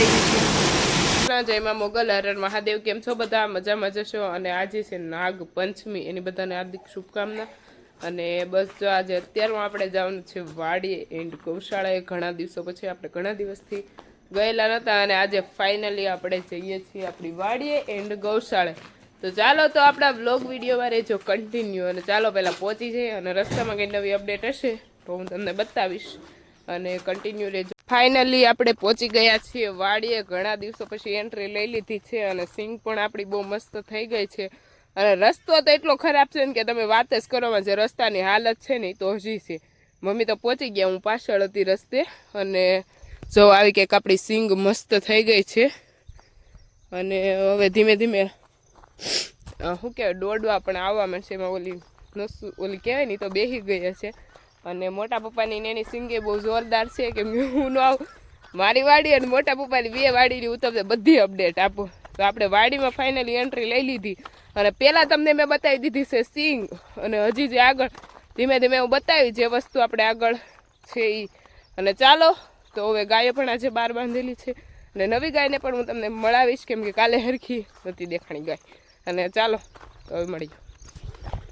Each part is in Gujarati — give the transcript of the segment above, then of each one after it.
ગઈ છે. જયમાં મોગલ, હરણ, મહાદેવ કેમ છો? બધા મજામાં જશો અને આજે છે નાગ પંચમી. એની બધાને હાર્દિક શુભકામના. અને બસ જો આજે અત્યારમાં આપણે જવાનું છે વાડીએ એન્ડ ગૌશાળાએ. ઘણા દિવસો પછી આપણે ઘણા દિવસથી ગયેલા નહોતા અને આજે ફાઇનલી આપણે જઈએ છીએ આપણી વાડીએ એન્ડ ગૌશાળે. તો ચાલો તો આપણા બ્લોગ વિડીયોમાં રહેજો કન્ટિન્યુ. અને ચાલો પહેલાં પહોંચી જઈએ અને રસ્તામાં કંઈ નવી અપડેટ હશે તો હું તમને બતાવીશ. અને કન્ટિન્યુ રહેજો. ફાઇનલી આપણે પહોંચી ગયા છીએ વાડીએ. ઘણા દિવસો પછી એન્ટ્રી લઈ લીધી છે અને સિંગ પણ આપણી બહુ મસ્ત થઈ ગઈ છે. અને રસ્તો તો એટલો ખરાબ છે ને કે તમે વાત જ કરોમાં જે રસ્તાની હાલત છે ને તો હજી છે. મમ્મી તો પહોંચી ગયા, હું પાછળ હતી રસ્તે. અને જો આવી કંઈક આપણી સિંગ મસ્ત થઈ ગઈ છે. અને હવે ધીમે ધીમે શું કહેવાય, દોડવા પણ આવવા માંડશે એમાં ઓલી નસું, ઓલી કહેવાય ને તો બેસી ગઈ હશે અને મોટા પપ્પાની એની સિંગે બહુ જોરદાર છે કે હું ન આવું. મારી વાડી અને મોટા પપ્પાની બે વાડીની હું તમને બધી અપડેટ આપું. તો આપણે વાડીમાં ફાઇનલી એન્ટ્રી લઈ લીધી. અને પહેલાં તમને મેં બતાવી દીધી છે સિંગ. અને હજી જે આગળ, ધીમે ધીમે હું બતાવી જે વસ્તુ આપણે આગળ છે એ અને ચાલો, તો હવે ગાયો પણ આજે બહાર બાંધેલી છે. અને નવી ગાયને પણ હું તમને મળાવીશ કેમ કે કાલે હરખી નથી દેખાણી ગાય. અને ચાલો હવે મળી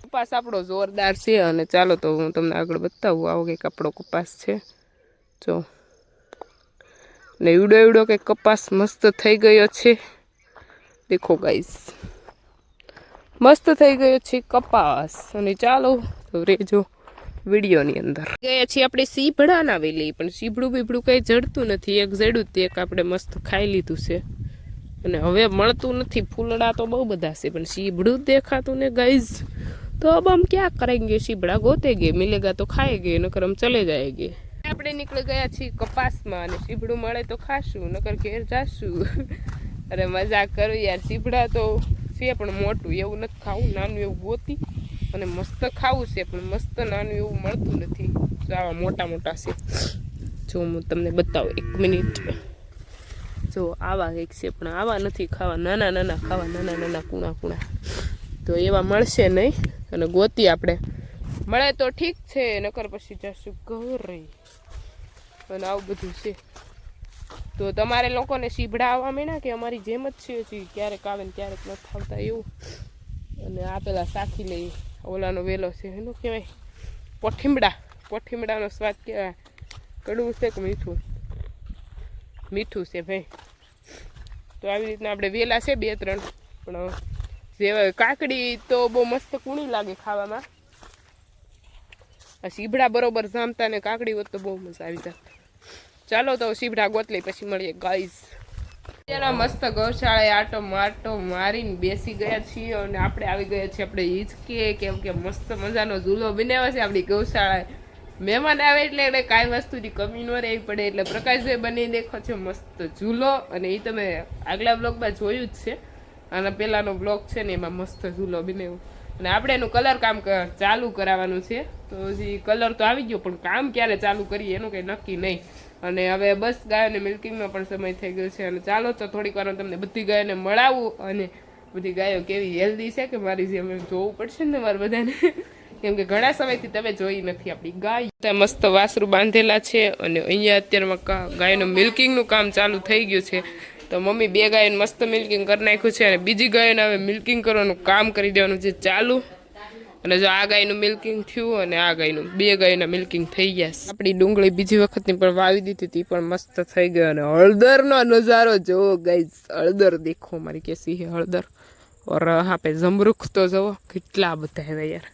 કપાસ આપણો જોરદાર છે અને ચાલો તો હું તમને આગળ બતાવું આવો કંઈક આપણો કપાસ છે. જો. ને એવડો એવડો કંઈક કપાસ મસ્ત થઈ ગયો છે. દેખો ગાઈસ મસ્ત થઈ ગયો છે કપાસ. અને ચાલો તો રેજો વિડીયોની અંદર. ગયા છીએ આપણે સીભડા નાવેલી પણ સીભડું બીભડું કંઈ જડતું નથી. એક જડ્યું તે એક આપણે મસ્ત ખાઈ લીધું છે. અને હવે મળતું નથી. ફૂલડા તો બહુ બધા છે, પણ સીભડું દેખાતું ને ગાઈઝ तो अब हम क्या करेंगे शिबड़ा ગોતેગે, મિલેગા તો ખાએગે નકર हम ચલે जाएंगे આપણે નીકળી ગયા છીએ કપાસમાં અને શીબડું મળે તો ખાશું, નકર ઘેર જાશું. અરે મજા કરું યાર, શીબડા તો છે પણ મોટું, એવું નથી ખાવું, નાનું એવું ગોતી અને મસ્ત ખાવું છે, પણ મસ્ત નાનું એવું મળતું નથી. તો આવા મોટા મોટા છે. જો હું તમને બતાવું, એક મિનિટ. જો આવા એક છે, પણ આવા નથી ખાવા, નાના નાના ખાવા, નાના નાના કૂણા કૂણા. તો એવા મળશે નહીં. અને ગોતી આપણે. મળે તો ઠીક છે, નકર પછી જશું ઘરે. અને આવું બધું છે. તો તમારે લોકોને સીભડા આવવા મળ્યા કે અમારી જેમ જ છે ક્યારેક આવે ને ક્યારેક નથી આવતા એવું. અને આ પેલા સાખી લઈ ઓલાનો વેલો છે, એનું કહેવાય પોઠીમડા. પોઠીમડાનો સ્વાદ કહેવાય કડવું છે કે મીઠું? મીઠું છે ભાઈ. તો આવી રીતના આપણે વેલા છે બે ત્રણ. પણ જે કાકડી તો બહુ મસ્ત કૂણી લાગે ખાવામાં. આ સીભડા બરોબર જામતા ને કાકડી હોત તો બહુ મજા આવી જાત. ચાલો તો સીભડા ગોત લઈ પછી મળીએ ગાઈઝ અત્યારે મસ્ત ગૌશાળાએ આટો માટો મારીને બેસી ગયા છીએ અને આપણે આવી ગયા છીએ આપણે હિંચકે, કેમ કે મસ્ત મજાનો ઝૂલો બનાવ્યો છે આપણી ગૌશાળાએ. મહેમાન આવે એટલે એને કાંઈ વસ્તુની કમી ન રહેવી પડે એટલે પ્રકાશભાઈ બની દેખો છો, મસ્ત ઝૂલો. અને એ તમે આગલા બ્લોગમાં જોયું જ છે. અને પહેલાંનો બ્લોક છે ને એમાં મસ્ત ઝૂલો બનાવ્યો અને આપણે એનું કલર કામ ચાલુ કરાવવાનું છે. તો હજી કલર તો આવી ગયો, પણ કામ ક્યારે ચાલુ કરીએ એનું કંઈ નક્કી નહીં. અને હવે બસ ગાયોને મિલ્કિંગનો પણ સમય થઈ ગયો છે. અને ચાલો તો થોડીક વાર તમને બધી ગાયોને મળાવું અને બધી ગાયો કેવી હેલ્ધી છે કે મારી જેમ જોવું પડશે ને મારે બધાને? કેમ કે ઘણા સમયથી તમે જોઈ નથી આપણી ગાય. મસ્ત વાસરું બાંધેલા છે અને અહીંયા અત્યારમાં ગાયનું મિલ્કિંગનું કામ ચાલુ થઈ ગયું છે. તો મમ્મી બે ગાયોને મસ્ત મિલ્કિંગ કરી નાખ્યું છે અને બીજી ગાયોને હવે મિલ્કિંગ કરવાનું કામ કરી દેવાનું છે ચાલુ. અને જો આ ગાયનું મિલ્કિંગ થયું અને આ ગાયનું બે ગાયના મિલ્કિંગ થઈ ગયા આપણી ડુંગળી બીજી વખતની પણ વાવી દીધી હતી પણ મસ્ત થઈ ગયો અને હળદરનો નજારો જો ગાઈઝ હળદર દેખો મારી કેસી હે હળદર. ઓર હા પે જમરૂખ તો જવો કેટલા બધા હવે યાર.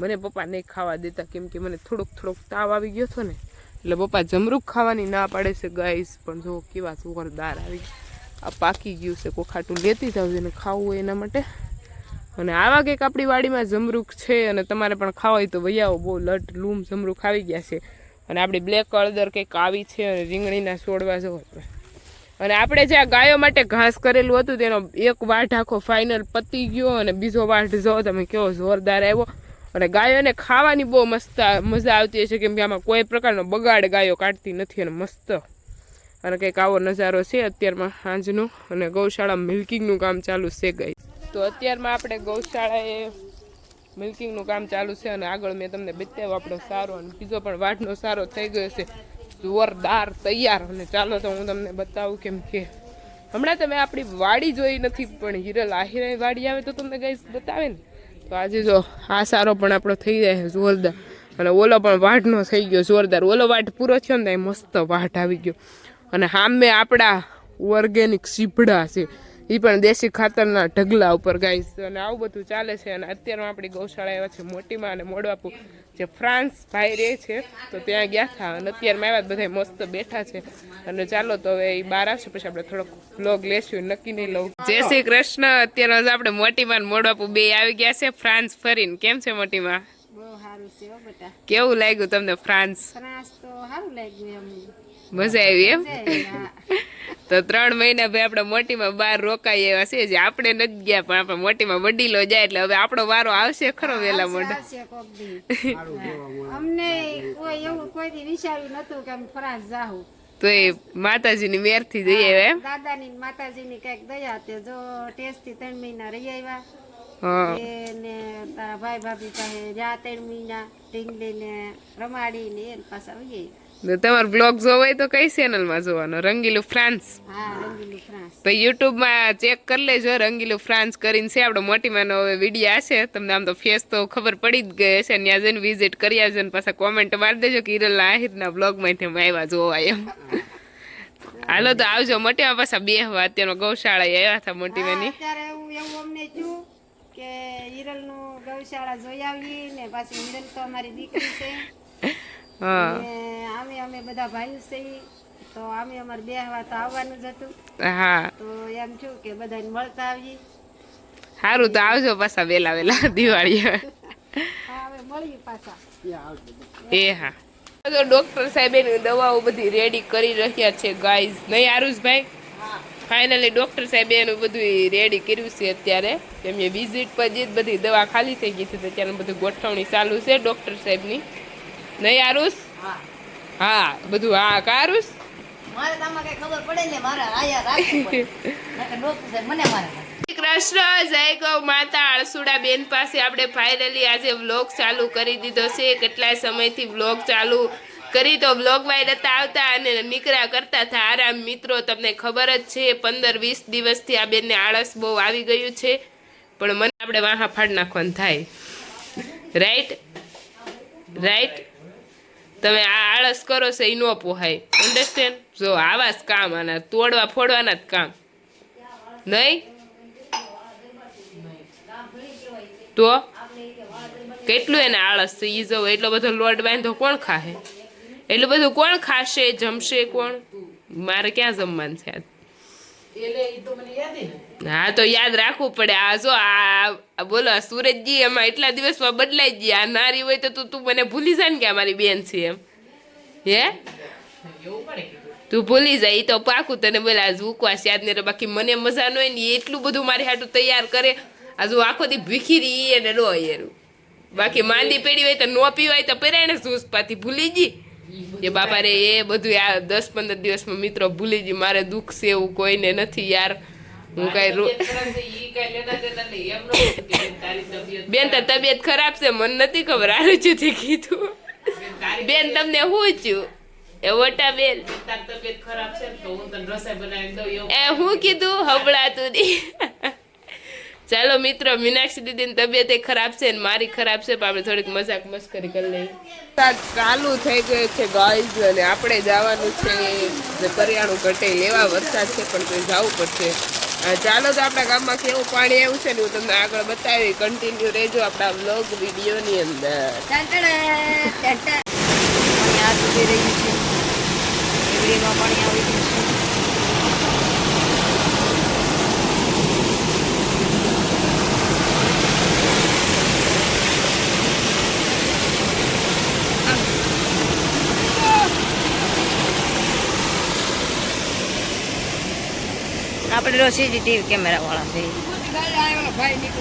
મને પપ્પા નહીં ખાવા દેતા કેમ કે મને થોડોક થોડોક તાવ આવી ગયો હતો ને. એટલે પપ્પા જમરૂખ ખાવાની ના પાડે છે ગાઈસ પણ જો કેવા જોરદાર આવી. આ પાકી ગયું છે, કોખાટું લેતી જાવ જેને ખાવું હોય એના માટે. અને આવા કંઈક આપણી વાડીમાં જમરૂખ છે અને તમારે પણ ખાવા હોય તો વૈયાઓ બહુ લટ, લૂમ જમરૂખ આવી ગયા છે. અને આપણી બ્લેક અળદર કંઈક આવી છે અને રીંગણીના છોડવા જો. અને આપણે જે આ ગાયો માટે ઘાસ કરેલું હતું તેનો એક વાઢ આખો ફાઇનલ પતી ગયો અને બીજો વાઢ જો. તમે કેવો જોરદાર આવ્યો. અને ગાયોને ખાવાની બહુ મસ્ત મજા આવતી હશે કેમ કે આમાં કોઈ પ્રકારનો બગાડ ગાયો કાઢતી નથી અને મસ્ત. અને કંઈક આવો નજારો છે અત્યારમાં સાંજનો અને ગૌશાળા મિલ્કિંગનું કામ ચાલુ છે ગઈ. તો અત્યારમાં આપણે ગૌશાળાએ મિલ્કિંગનું કામ ચાલુ છે અને આગળ મેં તમને બતાવ્યો આપણો સારો અને બીજો પણ વાઢનો સારો થઈ ગયો છે. જોરદાર તૈયાર અને ચાલો તો હું તમને બતાવું કેમ કે હમણાં તમે આપણી વાડી જોઈ નથી પણ હિરલ આહિરાની વાડી આવે તો તમને ગાઈસ બતાવે ને તો આજે જો આ સારો પણ આપણો થઈ જાય જોરદાર. અને ઓલો પણ વાઢનો થઈ ગયો જોરદાર. ઓલો વાઢ પૂરો થયો ને ત્યાં મસ્ત વાઢ આવી ગયો. અને સામે આપણા ઓર્ગેનિક સીભડા છે. એ પણ દેશી ખાતરના ઢગલા ઉપર ગાઈસ અને આવું બધું ચાલે છે. અને અત્યારમાં આપણી ગૌશાળા એવા છે મોટીમાં અને મોડવાપુ. જે ફ્રાન્સ ભાઈ રહે છે તો ત્યાં ગયા હતા અને અત્યારમાં આવ્યા બધા મસ્ત બેઠા છે. અને ચાલો તો હવે એ બહાર આવશે. પછી આપણે થોડોક લોગ લેશું. નક્કી નહીં લઉં. જય શ્રી કૃષ્ણ. અત્યારે આપણે મોટીમાં મોડવાપુ બે આવી ગયા છે ફ્રાન્સ ફરીને. કેમ છે મોટીમાં? છે કેવું લાગ્યું તમને ફ્રાન્સ? ફ્રાન્સ તો સારું લાગ્યું મજા આવી એમ? છે. તો ત્રણ મહિના ભાઈ આપણે મોટીમાં બહાર રોકાઈ એવા છે જે આપણે નથી ગયા પણ આપણે મોટીમાં વડીલો જાય એટલે હવે આપણો વારો આવશે ખરો વેલા. હા. અમને કોઈ એવું કોઈ દી વિચાર્યું નતું કે અમે ફ્રાન્સ જાહું. તો એ માતાજીની મેરથી જઈએ એમ? દાદાની માતાજીની કંઈક દયા તે જો ટેસ્ટથી ત્રણ મહિના રહી આવ્યા. તારા ભાઈ ભાભી પાસે રહ્યા ત્રણ મહિના ઢીંગલી ને રમાડી ને પાછા આવી તમારો બ્લોગ જોવો હોય તો કઈ ચેનલમાં જોવાનો? રંગીલું ફ્રાન્સ તો યુટ્યુબમાં ચેક કરી લેજો રંગીલું ફ્રાન્સ કરીને છે. આપણે મોટીમાંનો હવે વીડિયો હશે. તમને આમ તો ફેસ તો ખબર પડી જ ગઈ હશે. ત્યાં જઈને વિઝિટ કરી આવજો ને પાછા કોમેન્ટ મારી દેજો કે હિરલના આહિરના બ્લોગમાંથી અમે આવ્યા જોવા એમ. હાલો તો આવજો મોટીમાં પાછા બે હવા. અત્યારનો ગૌશાળા આવ્યા હતા મોટીમાંની કે હિરલનું ગૌશાળા જોઈ આવીએ ને પાછી હિરલ તો અમારી દીકરી છે. અમે અમે બધા ભાઈઓ સહી તો અમે અમારે બે હવા તો આવવાનું જ હતું. હા. તો એમ છું કે બધાને મળતા આવીએ. સારું તો આવજો પાછા વેલા વેલા દિવાળી હવે મળીએ પાછા. એ હા. તો ડોક્ટર એની દવાઓ બધી રેડી કરી રહ્યા છે ગાઈઝ નહીં આરુષભાઈ? ફાઇનલી ડોક્ટર સાહેબે એનું બધું રેડી કર્યું છે અત્યારે. એમની વિઝિટ પર જે બધી દવા ખાલી થઈ ગઈ છે ત્યારે બધું ગોઠવણી ચાલુ છે ડોક્ટર સાહેબની. નહીં આરુષ હા. બધું હા કા શ્રી કૃષ્ણ જય ગૌ માતા અળસુડા બેન પાસે આપણે ફાઇનલી આજે વ્લોગ ચાલુ કરી દીધો છે. કેટલાય સમયથી વ્લોગ ચાલુ કરી તો વ્લોગમાં નતા આવતા અને નીકળ્યા કરતા હતા. આરામ મિત્રો તમને ખબર જ છે પંદર વીસ દિવસથી આ બેનને આળસ બહુ આવી ગયું છે. પણ મને આપણે વાહા ફાડ નાખવાનું થાય. રાઈટ રાઈટ તમે આ આળસ કરો છો, એ ન પોહાય. અન્ડરસ્ટેન્ડ જો આવા જ કામ આના તોડવા ફોડવાના જ કામ. નહીં? તો? કેટલું એને આળસ છે? ઈ જવું એટલો બધો લોડ બાંધો કોણ ખાહે? એટલું બધું કોણ ખાશે? જમશે કોણ? મારે ક્યાં જમવાનું છે આજ? હા તો યાદ રાખવું પડે. આ જો આ બોલો સુરજજી એમાં એટલા દિવસમાં બદલાઈ ગઈ આ નારી હોય તો તું તું મને ભૂલી જાય ને કે અમારી મારી બેન છે એમ. હે? તું ભૂલી જાય એ તો પાકું તને બોલે આજ ઉપવાસ યાદ નહીં રહે. બાકી મને મજા ન હોય ને એટલું બધું મારી હાટું તૈયાર કરે. આજુ આખો દી ભીખીરી એને નો એરું બાકી માંદી પેડી હોય તો નો પીવાય તો પહેરાય ને જૂસ પાથી ભૂલી જી એ બાપા રે એ બધું આ દસ પંદર દિવસમાં મિત્રો ભૂલી જી મારે દુઃખ છે એવું કોઈને નથી યાર. હું કઈ રો બેન તાર તબિયત ખરાબ છે. મને નથી ખબર. આરું જુથી કીધું? બેન તમને હું છું એ વટા બેન. એ હું કીધું. હબળાતું નહીં ચાલો મિત્રો મીનાક્ષી દીદીની તબિયત એ ખરાબ છે ને મારી ખરાબ છે પણ આપણે થોડીક મજાક મસ્કરી કરી લઈએ. ચાલુ થઈ ગયો છે ગાઈઝ અને આપણે જવાનું છે જે કરિયાણું ઘટે લેવા વરસાદ છે પણ તો જવું પડશે. ચાલો તો આપણા ગામમાં કેવું પાણી આવ્યું છે ને હું તમને આગળ બતાવી કન્ટિન્યુ રહેજો આપણા બ્લોગ વિડીયોની અંદર. પાણી આવી તો સીસીટીવી કેમેરા વાળા છે.